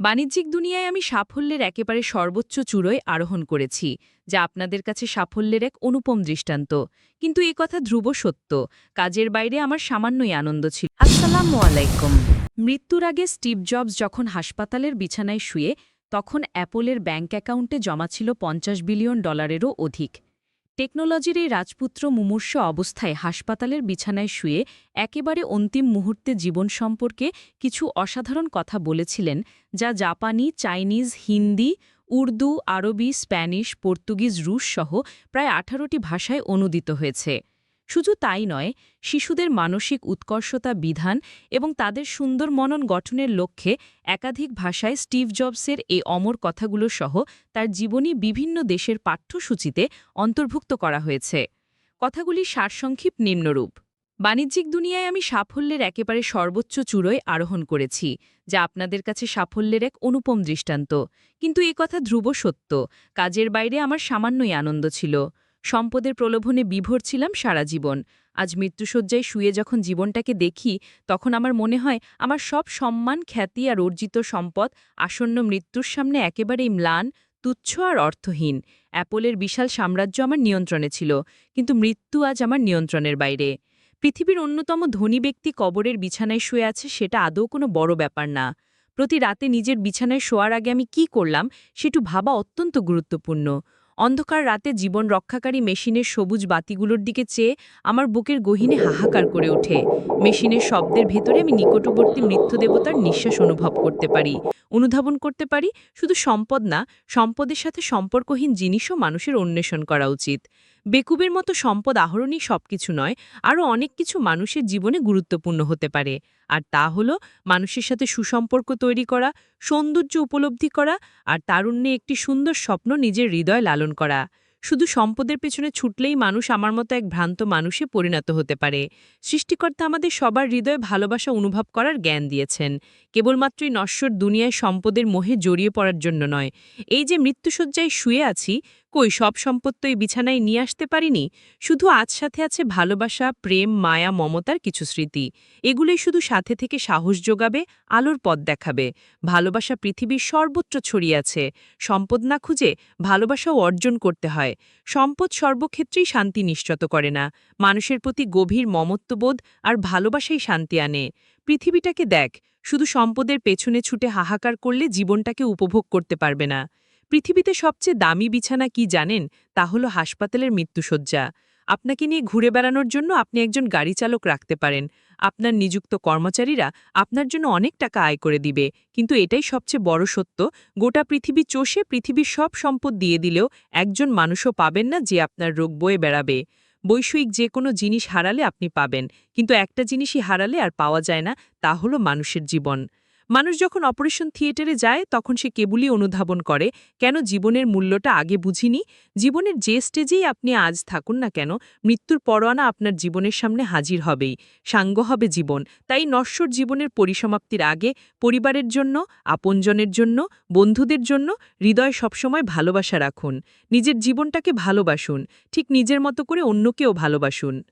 বাণিজ্যিক দুনিয়ায় আমি সাফল্যের একেবারে সর্বোচ্চ চূড়োয় আরোহণ করেছি, যা আপনাদের কাছে সাফল্যের এক অনুপম দৃষ্টান্ত। কিন্তু এ কথা ধ্রুব সত্য, কাজের বাইরে আমার সামান্যই আনন্দ ছিল। আসসালামু আলাইকুম। মৃত্যুর আগে স্টিভ জবস যখন হাসপাতালের বিছানায় শুয়ে, তখন অ্যাপলের ব্যাঙ্ক অ্যাকাউন্টে জমা ছিল পঞ্চাশ বিলিয়ন ডলারেরও অধিক। টেকনোলজির এই রাজপুত্র মুমূর্ষ অবস্থায় হাসপাতালের বিছানায় শুয়ে একেবারে অন্তিম মুহূর্তে জীবন সম্পর্কে কিছু অসাধারণ কথা বলেছিলেন, যা জাপানি, চাইনিজ, হিন্দি, উর্দু, আরবি, স্প্যানিশ, পর্তুগিজ, রুশ সহ প্রায় আঠারোটি ভাষায় অনুদিত হয়েছে। শুধু তাই নয়, শিশুদের মানসিক উৎকর্ষতা বিধান এবং তাদের সুন্দর মনন গঠনের লক্ষ্যে একাধিক ভাষায় স্টিভ জবসের এই অমর কথাগুলো সহ তার জীবনী বিভিন্ন দেশের পাঠ্যসূচিতে অন্তর্ভুক্ত করা হয়েছে। কথাগুলি সারসংক্ষিপ নিম্নরূপ। বাণিজ্যিক দুনিয়ায় আমি সাফল্যের একেবারে সর্বোচ্চ চূড়োয় আরোহণ করেছি, যা আপনাদের কাছে সাফল্যের এক অনুপম দৃষ্টান্ত। কিন্তু এ কথা ধ্রুব সত্য, কাজের বাইরে আমার সামান্যই আনন্দ ছিল। সম্পদের প্রলোভনে বিভোর ছিলাম সারা জীবন। আজ মৃত্যুসজ্জায় শুয়ে যখন জীবনটাকে দেখি, তখন আমার মনে হয়, আমার সব সম্মান, খ্যাতি আর অর্জিত সম্পদ আসন্ন মৃত্যুর সামনে একেবারেই ম্লান, তুচ্ছ আর অর্থহীন। অ্যাপলের বিশাল সাম্রাজ্য আমার নিয়ন্ত্রণে ছিল, কিন্তু মৃত্যু আজ আমার নিয়ন্ত্রণের বাইরে। পৃথিবীর অন্যতম ধনী ব্যক্তি কবরের বিছানায় শুয়ে আছে সেটা আদৌ কোনো বড় ব্যাপার না। প্রতি রাতে নিজের বিছানায় শোয়ার আগে আমি কি করলাম, সেটু ভাবা অত্যন্ত গুরুত্বপূর্ণ। অন্ধকার রাতে জীবন রক্ষাকারী মেশিনের সবুজ বাতিগুলোর দিকে চেয়ে আমার বুকের গহিনে হাহাকার করে ওঠে। মেশিনের শব্দের ভেতরে আমি নিকটবর্তী মৃত্যু দেবতার নিঃশ্বাস অনুভব করতে পারি, অনুধাবন করতে পারি, শুধু সম্পদ না, সম্পদের সাথে সম্পর্কহীন জিনিসও মানুষের অন্বেষণ করা উচিত। বেকুবের মতো সম্পদ আহরণই সবকিছু নয়, আরও অনেক কিছু মানুষের জীবনে গুরুত্বপূর্ণ হতে পারে। আর তা হলো মানুষের সাথে সুসম্পর্ক তৈরি করা, সৌন্দর্য উপলব্ধি করা, আর তারুণ্যে একটি সুন্দর স্বপ্ন নিজের হৃদয় লালন করা। শুধু সম্পদের পেছনে ছুটলেই মানুষ আমার মতো এক ভ্রান্ত মানুষে পরিণত হতে পারে। সৃষ্টিকর্তা আমাদের সবার হৃদয়ে ভালোবাসা অনুভব করার জ্ঞান দিয়েছেন। কেবলমাত্রই নশ্বর দুনিয়ায় সম্পদের মোহে জড়িয়ে পড়ার জন্য নয়। এই যে মৃত্যুসজ্জায় শুয়ে আছি কই, সব সম্পদ এই বিছানায় নিয়ে আসতে পারিনি। শুধু আজ সাথে আছে ভালোবাসা, প্রেম, মায়া, মমতার কিছু স্মৃতি। এগুলোই শুধু সাথে থেকে সাহস যোগাবে, আলোর পথ দেখাবে। ভালোবাসা পৃথিবীর সর্বত্র ছড়িয়ে আছে। সম্পদ না খুঁজে ভালোবাসাও অর্জন করতে হয়। সম্পদ সর্বক্ষেত্রেই শান্তি নিশ্চত করে না। মানুষের প্রতি গভীর মমত্ববোধ আর ভালোবাসাই শান্তি আনে। পৃথিবীটাকে দেখ, শুধু সম্পদের পেছনে ছুটে হাহাকার করলে জীবনটাকে উপভোগ করতে পারবে না। পৃথিবীতে সবচেয়ে দামি বিছানা কি জানেন? তা হলো হাসপাতালের মৃত্যুসজ্জা আপনাকে নিয়ে ঘুরে বেড়ানোর জন্য আপনি একজন গাড়ি চালক রাখতে পারেন। আপনার নিযুক্ত কর্মচারীরা আপনার জন্য অনেক টাকা আয় করে দিবে। কিন্তু এটাই সবচেয়ে বড় সত্য, গোটা পৃথিবী চষে পৃথিবীর সব সম্পদ দিয়ে দিলেও একজন মানুষও পাবেন না যে আপনার রোগ বয়ে বেড়াবে। বৈষয়িক যে কোনো জিনিস হারালে আপনি পাবেন, কিন্তু একটা জিনিসই হারালে আর পাওয়া যায় না, তা হলো মানুষের জীবন। মানুষ যখন অপারেশন থিয়েটারে যায়, তখন সে কেবলই অনুধাবন করে, কেন জীবনের মূল্যটা আগে বুঝিনি? জীবনের যে স্টেজেই আপনি আজ থাকুন না কেন, মৃত্যুর পরোয়ানা আপনার জীবনের সামনে হাজির হবেই। সাঙ্গ হবে জীবন। তাই নশ্বর জীবনের পরিসমাপ্তির আগে পরিবারের জন্য, আপনজনের জন্য, বন্ধুদের জন্য হৃদয় সবসময় ভালোবাসা রাখুন। নিজের জীবনটাকে ভালোবাসুন। ঠিক নিজের মতো করে অন্যকেও ভালোবাসুন।